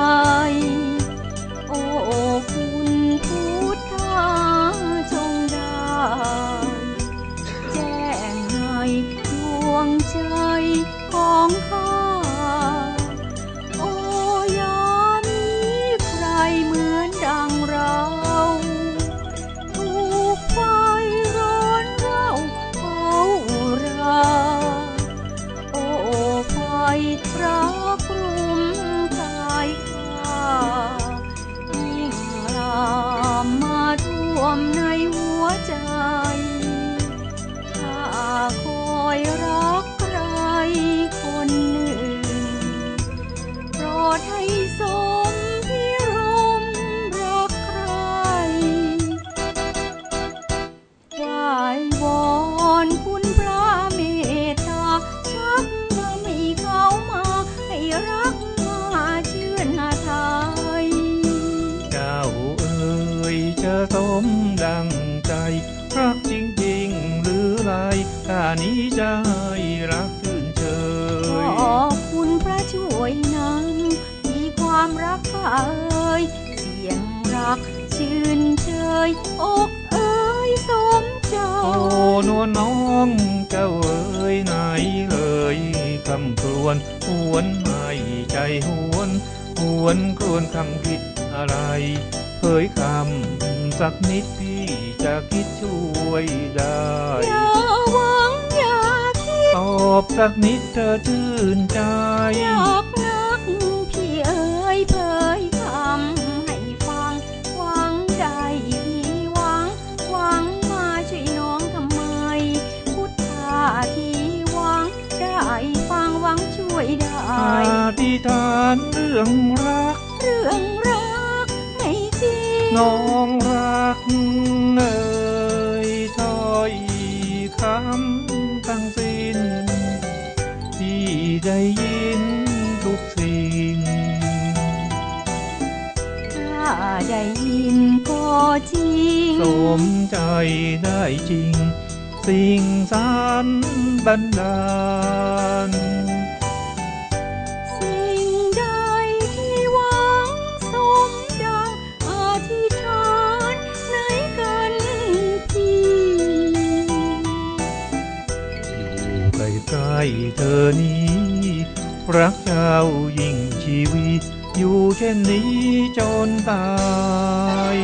ถิ่นไก รักจริงๆ หรือไรข้านี้จะให้รักชื่นเชขยอบคุณพระช่วยนำมีความรักข้าเอ่ยเสียงรักชื่นเชยอกเอ่ยสมใจโอ้นวลน้องเจ้าเอ๋ยไหนเลยคำครวนหวนให้ใจหวนหวนครวนคำคิดอะไรเผยคำสักนิดที่ จะคิดช่วยได้ อย่าหวังอย่าคิดตอบสักนิดเธอชื่นใจอยากนักพี่เอ๋ยเผยคำให้ฟัง หวังใดพี่หวัง หวังมาช่วยน้องทำไม พุทธาที่หวัง ได้ฟังหวังช่วยได้อธิษฐานเรื่องรัก เรื่องรักให้จริงน้องรัก เอ่ยถ้อยคำทั้งสิ้นที่ได้ยินทุกสิ่งถ้าไให้เธอนี้ รักเจ้ายิ่งชีวิตอยู่เช่นนี้จนตาย